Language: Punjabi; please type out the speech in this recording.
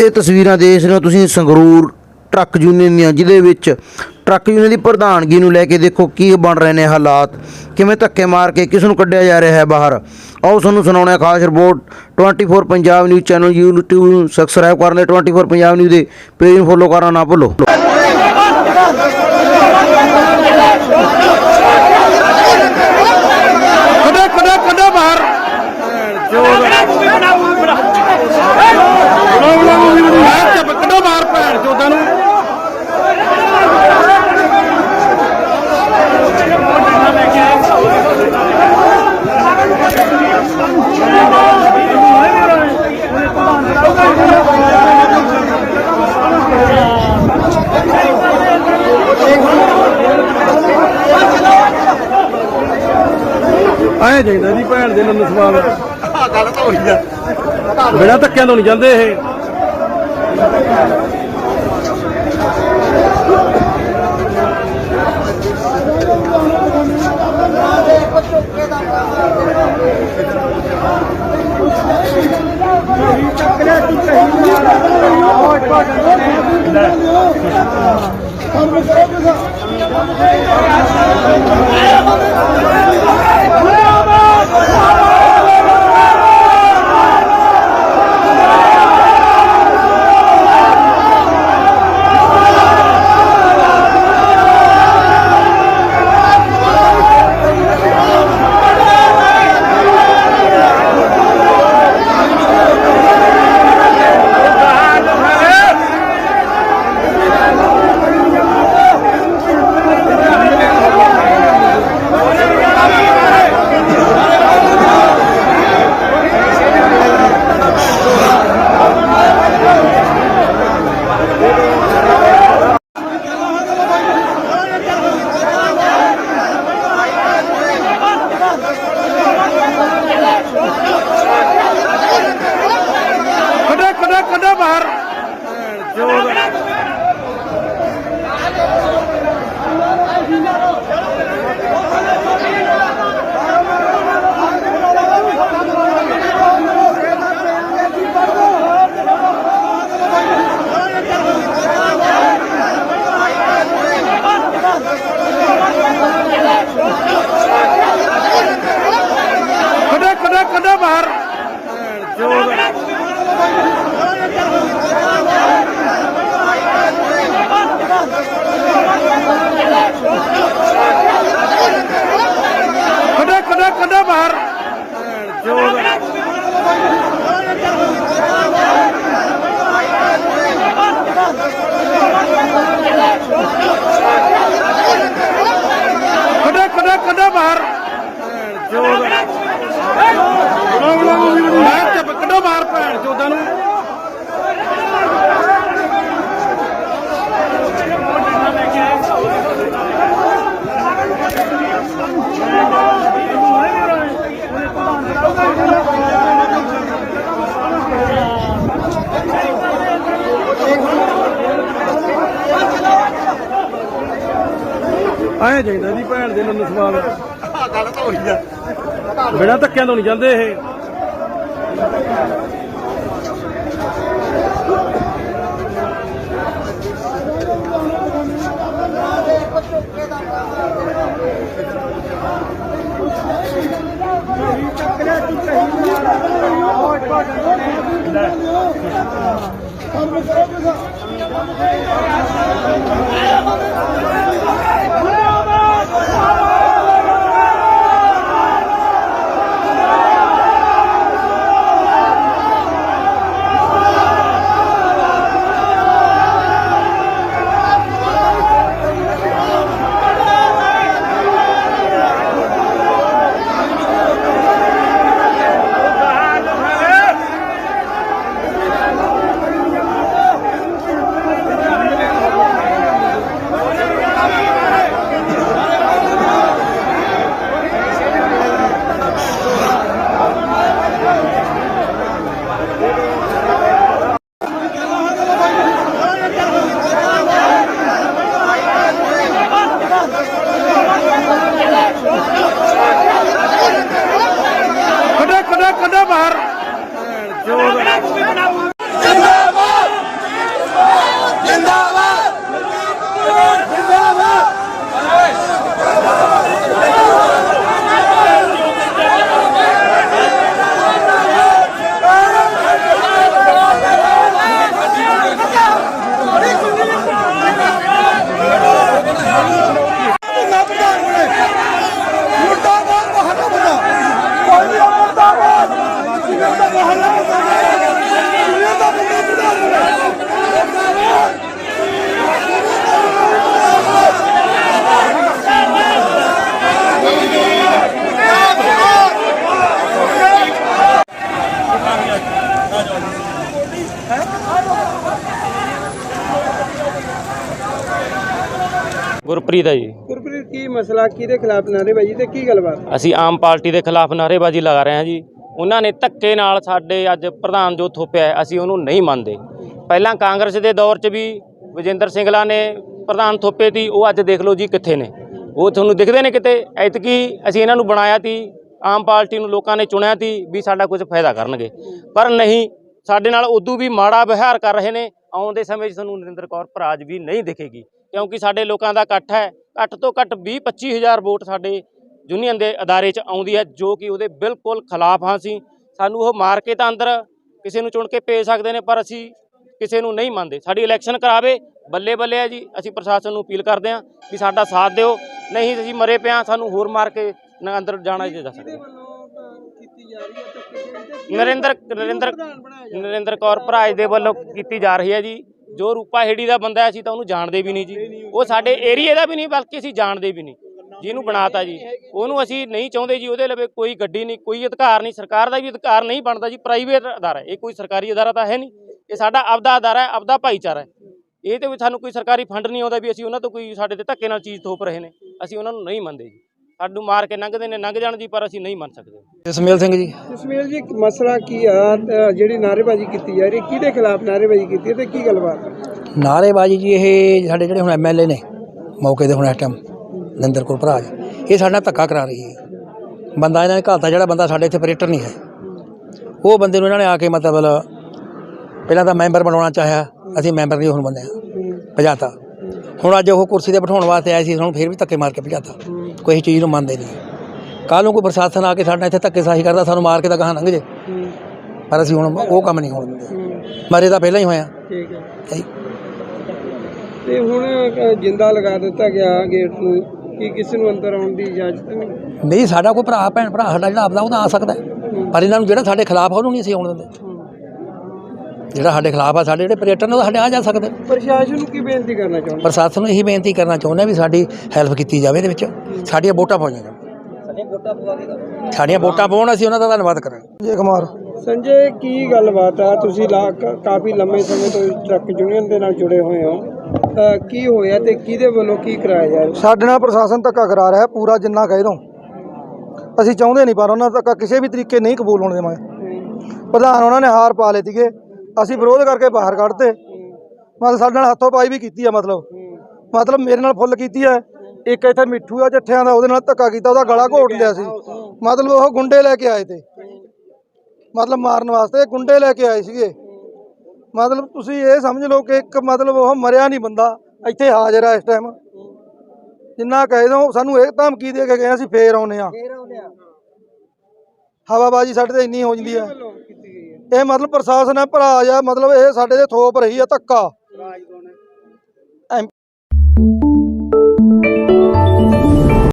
ਇਹ ਤਸਵੀਰਾਂ ਦੇਖ ਰਹੇ ਹੋ ਤੁਸੀਂ ਸੰਗਰੂਰ ਟਰੱਕ ਯੂਨੀਅਨ ਦੀਆਂ, ਜਿਹਦੇ ਵਿੱਚ ਟਰੱਕ ਯੂਨੀਅਨ ਦੀ ਪ੍ਰਧਾਨਗੀ ਨੂੰ ਲੈ ਕੇ ਦੇਖੋ ਕੀ ਬਣ ਰਹੇ ਨੇ ਹਾਲਾਤ, ਕਿਵੇਂ ਧੱਕੇ ਮਾਰ ਕੇ ਕਿਸ ਨੂੰ ਕੱਢਿਆ ਜਾ ਰਿਹਾ ਹੈ ਬਾਹਰ। ਆਓ ਤੁਹਾਨੂੰ ਸੁਣਾਉਣਾ ਖਾਸ report 24 Punjab news channel YouTube ਨੂੰ ਸਬਸਕ੍ਰਾਈਬ ਕਰਨ ਲਈ 24 ਪੰਜਾਬ ਨਿਊਜ਼ ਦੇ ਪੇਜ ਨੂੰ ਫੋਲੋ ਕਰਨਾ ਨਾ ਭੁੱਲੋ। ਆਏ ਜਾਂਦਾ ਦੀ ਭੈਣ ਦੇ ਨੰਨ ਸਵਾਲ। ਗੱਲ ਤਾਂ ਹੋਈ ਆ ਬਿਨਾ ਧੱਕਿਆਂ ਤੋਂ ਨਹੀਂ ਜਾਂਦੇ ਇਹ। ਕੱਢੋ ਕਹਿਣਾ ਚਾਹੀਦਾ ਜੀ ਭੈਣ ਦੇ ਨੂੰ ਸਵਾਲ। ਗੱਲ ਤਾਂ ਹੋਈ ਆ। ਬਿਨਾਂ ਧੱਕਿਆਂ ਤੋਂ ਨਹੀਂ ਜਾਂਦੇ ਇਹ। ਕੰਮ ਕਰੋਗੇ ਸਰ ਗੁਰਪ੍ਰੀਤ ਹੈ ਜੀ। ਗੁਰਪ੍ਰੀਤ ਕੀ ਮਸਲਾ ਕਿਹਦੇ ਖਿਲਾਫ ਨਾਅਰੇਬਾਜ਼ੀ ਤੇ ਕੀ ਗੱਲਬਾਤ? ਅਸੀਂ ਆਮ ਪਾਰਟੀ ਦੇ ਖਿਲਾਫ ਨਾਅਰੇਬਾਜ਼ੀ ਲਗਾ ਰਹੇ ਹਾਂ ਜੀ। ਉਹਨਾਂ ਨੇ ਧੱਕੇ ਨਾਲ ਸਾਡੇ ਅੱਜ ਪ੍ਰਧਾਨ ਜੋ ਥੋਪਿਆ ਅਸੀਂ ਉਹਨੂੰ ਨਹੀਂ ਮੰਨਦੇ। ਪਹਿਲਾਂ ਕਾਂਗਰਸ ਦੇ ਦੌਰ 'ਚ ਵੀ ਵਿਜੇਂਦਰ ਸਿੰਗਲਾ ਨੇ ਪ੍ਰਧਾਨ ਥੋਪੇ ਤੀ ਉਹ ਅੱਜ ਦੇਖ ਲਓ ਜੀ ਕਿੱਥੇ ਨੇ। ਉਹ ਤੁਹਾਨੂੰ ਦਿਖਦੇ ਨੇ ਕਿਤੇ? ਐਤਕੀ ਅਸੀਂ ਇਹਨਾਂ ਨੂੰ ਬਣਾਇਆ ਤੀ ਆਮ ਪਾਰਟੀ ਨੂੰ ਲੋਕਾਂ ਨੇ ਚੁਣਿਆ ਤੀ ਵੀ ਸਾਡਾ ਕੁਝ ਫਾਇਦਾ ਕਰਨਗੇ। ਪਰ ਨਹੀਂ ਸਾਡੇ ਨਾਲ ਉਦੋਂ ਵੀ ਮਾੜਾ ਵਿਹਾਰ ਕਰ ਰਹੇ ਨੇ। ਆਉਣ ਦੇ ਸਮੇਂ 'ਚ ਤੁਹਾਨੂੰ ਨਰਿੰਦਰ ਕੌਰ ਭਰਾਜ ਵੀ ਨਹੀਂ ਦਿਖੇਗੀ। ਕਿਉਂਕਿ ਸਾਡੇ ਲੋਕਾਂ ਦਾ ਇਕੱਠ ਹੈ। ਘੱਟ ਤੋਂ ਘੱਟ 20 25 ਹਜ਼ਾਰ ਵੋਟ ਸਾਡੇ ਯੂਨੀਅਨ ਦੇ ਅਦਾਰੇ 'ਚ ਆਉਂਦੀ ਹੈ, ਜੋ ਕਿ ਉਹਦੇ ਬਿਲਕੁਲ ਖਿਲਾਫ ਹਾਂ ਅਸੀਂ। ਸਾਨੂੰ ਉਹ ਮਾਰ ਕੇ ਤਾਂ ਅੰਦਰ ਕਿਸੇ ਨੂੰ ਚੁਣ ਕੇ ਭੇਜ ਸਕਦੇ ਨੇ, ਪਰ ਅਸੀਂ ਕਿਸੇ ਨੂੰ ਨਹੀਂ ਮੰਨਦੇ। ਸਾਡੀ ਇਲੈਕਸ਼ਨ ਕਰਾਵੇ, ਬੱਲੇ ਬੱਲੇ ਹੈ ਜੀ। ਅਸੀਂ ਪ੍ਰਸ਼ਾਸਨ ਨੂੰ ਅਪੀਲ ਕਰਦੇ ਹਾਂ ਵੀ ਸਾਡਾ ਸਾਥ ਦਿਓ। ਨਹੀਂ ਅਸੀਂ ਮਰੇ ਪਿਆ ਸਾਨੂੰ ਹੋਰ ਮਾਰ ਕੇ ਅੰਦਰ ਜਾਣਾ ਹੀ ਜਾ ਸਕਦੇ। ਨਰਿੰਦਰ ਨਰਿੰਦਰ ਨਰਿੰਦਰ ਕੌਰ ਭਰਾਜ ਦੇ ਵੱਲੋਂ ਕੀਤੀ ਜਾ ਰਹੀ ਹੈ ਜੀ। ਜੋ ਰੂਪਾ ਹੇੜੀ ਦਾ ਬੰਦਾ ਹੈ, ਅਸੀਂ ਤਾਂ ਉਹਨੂੰ ਜਾਣਦੇ ਵੀ ਨਹੀਂ ਜੀ। ਉਹ ਸਾਡੇ ਏਰੀਏ ਦਾ ਵੀ ਨਹੀਂ ਬਲਕਿ ਅਸੀਂ ਜਾਣਦੇ ਵੀ ਨਹੀਂ। ਜਿਹਨੂੰ ਬਣਾਤਾ ਜੀ। ਉਹਨੂੰ ਅਸੀਂ ਨਹੀਂ ਚਾਹੁੰਦੇ ਜੀ ਉਹਦੇ ਲਵੇ ਕੋਈ ਗੱਡੀ ਨਹੀਂ ਕੋਈ ਅਧਿਕਾਰ ਨਹੀਂ ਸਰਕਾਰ ਦਾ ਵੀ ਅਧਿਕਾਰ ਨਹੀਂ ਬਣਦਾ ਜੀ ਪ੍ਰਾਈਵੇਟ ਅਦਾਰਾ ਇਹ ਕੋਈ ਸਰਕਾਰੀ ਅਦਾਰਾ ਤਾਂ ਹੈ ਨਹੀਂ। ਇਹ ਸਾਡਾ ਆਪਦਾ ਅਦਾਰਾ ਹੈ ਆਪਦਾ ਭਾਈਚਾਰਾ ਹੈ। ਇਹ ਤੇ ਵੀ ਸਾਨੂੰ ਕੋਈ ਸਰਕਾਰੀ ਫੰਡ ਨਹੀਂ ਆਉਂਦਾ ਵੀ ਅਸੀਂ ਉਹਨਾਂ ਤੋਂ ਕੋਈ ਸਾਡੇ ਤੇ ਧੱਕੇ ਨਾਲ ਚੀਜ਼ ਥੋਪ ਰਹੇ ਨੇ। ਅਸੀਂ ਉਹਨਾਂ ਨੂੰ ਨਹੀਂ ਮੰਨਦੇ ਜੀ। ਸਾਨੂੰ ਮਾਰ ਕੇ ਲੰਘਦੇ ਨੇ ਲੰਘ ਜਾਣ ਜੀ ਪਰ ਅਸੀਂ ਨਹੀਂ ਮੰਨ ਸਕਦੇ। ਜਸਮੇਲ ਸਿੰਘ ਜੀ। ਜਸਮੇਲ ਜੀ ਮਸਲਾ ਕੀ ਆ? ਤੇ ਜਿਹੜੀ ਨਾਅਰੇਬਾਜ਼ੀ ਕੀਤੀ ਜਾ ਰਹੀ ਹੈ ਕਿਹਦੇ ਖਿਲਾਫ ਨਾਅਰੇਬਾਜ਼ੀ ਕੀਤੀ ਤੇ ਕੀ ਗੱਲਬਾਤ? ਨਾਰੇਬਾਜੀ ਜੀ ਇਹ ਸਾਡੇ ਜਿਹੜੇ ਹੁਣ ਐਮਐਲਏ ਨੇ ਮੌਕੇ ਦੇ ਹੁਣ ਇਸ ਟਾਈਮ ਨਿੰਦਰ ਕੌਰ ਭਰਾਜ ਇਹ ਸਾਡਾ ਧੱਕਾ ਕਰਾ ਰਹੀ ਹੈ। ਬੰਦਾ ਇਹਨਾਂ ਨੇ ਘਾਲਤਾ ਜਿਹੜਾ ਬੰਦਾ ਸਾਡੇ ਇੱਥੇ ਆਪਰੇਟਰ ਨਹੀਂ ਹੈ। ਉਹ ਬੰਦੇ ਨੂੰ ਇਹਨਾਂ ਨੇ ਆ ਕੇ ਮਤਲਬ ਪਹਿਲਾਂ ਤਾਂ ਮੈਂਬਰ ਬਣਾਉਣਾ ਚਾਹਿਆ ਅਸੀਂ ਮੈਂਬਰ ਨਹੀਂ ਹੁਣ ਬਣਿਆ ਭਜਾਤਾ। ਹੁਣ ਅੱਜ ਉਹ ਕੁਰਸੀ ਤੇ ਬਿਠਾਉਣ ਵਾਸਤੇ ਆਏ ਸੀ ਹੁਣ ਫਿਰ ਵੀ ਧੱਕੇ ਮਾਰ ਕੇ ਭਜਾਤਾ। ਕੋਈ ਚੀਜ਼ ਨੂੰ ਮੰਨਦੇ ਨਹੀਂ। ਕੱਲ੍ਹ ਨੂੰ ਕੋਈ ਪ੍ਰਸ਼ਾਸਨ ਆ ਕੇ ਸਾਡਾ ਇੱਥੇ ਧੱਕੇ ਸਾਹੀ ਕਰਦਾ ਸਾਨੂੰ ਮਾਰ ਕੇ ਤਾਂ ਕਹਾਂ ਲੰਘ ਜੇ। ਪਰ ਅਸੀਂ ਹੁਣ ਉਹ ਕੰਮ ਨਹੀਂ ਹੋਣ ਦਿੰਦੇ। ਮਰੇ ਤਾਂ ਪਹਿਲਾਂ ਹੀ ਹੋਇਆ ਠੀਕ ਹੈ ਤੇ ਹੁਣ ਜਿੰਦਾ ਲਗਾ ਦਿੱਤਾ ਗਿਆ ਗੇਟ ਨੂੰ ਕੀ ਕਿਸੇ ਨੂੰ ਅੰਦਰ ਆਉਣ ਦੀ ਇਜਾਜ਼ਤ ਨਹੀਂ? ਨਹੀਂ ਸਾਡਾ ਕੋਈ ਭਰਾ ਭੈਣ ਭਰਾ ਸਾਡਾ ਜਿਹੜਾ ਆਪਦਾ ਉਹ ਤਾਂ ਆ ਸਕਦਾ। ਪਰ ਇਹਨਾਂ ਨੂੰ ਜਿਹੜਾ ਸਾਡੇ ਖਿਲਾਫ ਉਹਨੂੰ ਨਹੀਂ ਅਸੀਂ ਆਉਣ ਦਿੰਦੇ। ਜਿਹੜਾ ਸਾਡੇ ਖਿਲਾਫ ਆ ਸਾਡੇ ਜਿਹੜੇ ਆਪਰੇਟਰ ਨੇ ਉਹ ਸਾਡੇ ਆ ਜਾ ਸਕਦੇ। ਪ੍ਰਸ਼ਾਸਨ ਨੂੰ ਕੀ ਬੇਨਤੀ ਕਰਨਾ ਚਾਹੁੰਦੇ? ਪ੍ਰਸ਼ਾਸਨ ਨੂੰ ਇਹੀ ਬੇਨਤੀ ਕਰਨਾ ਚਾਹੁੰਦੇ ਹਾਂ ਵੀ ਸਾਡੀ ਹੈਲਪ ਕੀਤੀ ਜਾਵੇ ਇਹਦੇ ਵਿੱਚ। ਸਾਡੀਆਂ ਵੋਟਾਂ ਪਾਈਆਂ ਜਾਣ। ਸਾਡੀਆਂ ਵੋਟਾਂ ਪਾਉਣ ਅਸੀਂ ਉਹਨਾਂ ਦਾ ਧੰਨਵਾਦ ਕਰਾਂਗੇ। ਜੇ ਕੁਮਾਰ। ਸੰਜੇ ਕੀ ਗੱਲਬਾਤ ਆ? ਤੁਸੀਂ ਕਾਫੀ ਲੰਮੇ ਸਮੇਂ ਤੋਂ ਟਰੱਕ ਯੂਨੀਅਨ ਦੇ ਨਾਲ ਜੁੜੇ ਹੋਏ ਹੋ। ਕੀ ਹੋਇਆ ਤੇ ਕਿਹਦੇ ਵੱਲੋਂ ਕੀ ਕਰਾਇਆ ਜਾ ਰਿਹਾ? ਸਾਡੇ ਨਾਲ ਪ੍ਰਸ਼ਾਸਨ ਧੱਕਾ ਕਰਾ ਰਿਹਾ ਹੈ, ਪੂਰਾ ਜਿੰਨਾ ਕਹਿ ਦੋ ਅਸੀਂ ਚਾਹੁੰਦੇ ਨਹੀਂ ਪਰ ਉਹਨਾਂ ਦਾ ਧੱਕਾ ਕਿਸੇ ਵੀ ਤਰੀਕੇ ਨਹੀਂ ਕਬੂਲ ਹੋਣ ਦੇਵਾਂਗੇ। ਪ੍ਰਧਾਨ ਉਹਨਾਂ ਨੇ ਹਾਰ ਪਾ ਲਏ ਸੀਗੇ। ਅਸੀਂ ਵਿਰੋਧ ਕਰਕੇ ਬਾਹਰ ਕੱਢਤੇ। ਮਤਲਬ ਸਾਡੇ ਨਾਲ ਹੱਥੋਂ ਪਾਈ ਵੀ ਕੀਤੀ ਆ ਮਤਲਬ। ਮਤਲਬ ਮੇਰੇ ਨਾਲ ਫੁੱਲ ਕੀਤੀ ਹੈ ਇੱਕ ਇੱਥੇ ਮਿੱਠੂ ਆ ਜੱਠਿਆਂ ਦਾ ਉਹਦੇ ਨਾਲ ਧੱਕਾ ਕੀਤਾ ਉਹਦਾ ਗਲਾ ਘੋਟ ਲਿਆ ਸੀ। ਮਤਲਬ ਉਹ ਗੁੰਡੇ ਲੈ ਕੇ ਆਏ ਤੇ। ਮਤਲਬ ਮਾਰਨ ਵਾਸਤੇ ਗੁੰਡੇ ਲੈ ਕੇ ਆਏ ਸੀਗੇ। ਮਤਲਬ ਤੁਸੀਂ ਇਹ ਸਮਝ ਲਓ ਕਿ ਇੱਕ ਮਤਲਬ ਉਹ ਮਰਿਆ ਨਹੀਂ ਬੰਦਾ ਇੱਥੇ ਹਾਜ਼ਰ ਆ ਇਸ ਟਾਈਮ ਜਿੰਨਾ ਕਹਿ ਦੋ ਸਾਨੂੰ ਇਹ ਧਮਕੀ ਦੇ ਕੇ ਗਏ ਅਸੀਂ ਫੇਰ ਆਉਨੇ ਆ। ਹਵਾਬਾਜੀ ਸਾਡੇ ਤੇ ਇੰਨੀ ਹੋ ਜਾਂਦੀ ਹੈ ਇਹ ਮਤਲਬ ਪ੍ਰਸ਼ਾਸਨ ਹੈ ਭਰਾ ਆ ਮਤਲਬ ਇਹ ਸਾਡੇ ਤੇ ਥੋਪ ਰਹੀ ਆ ਧੱਕਾ।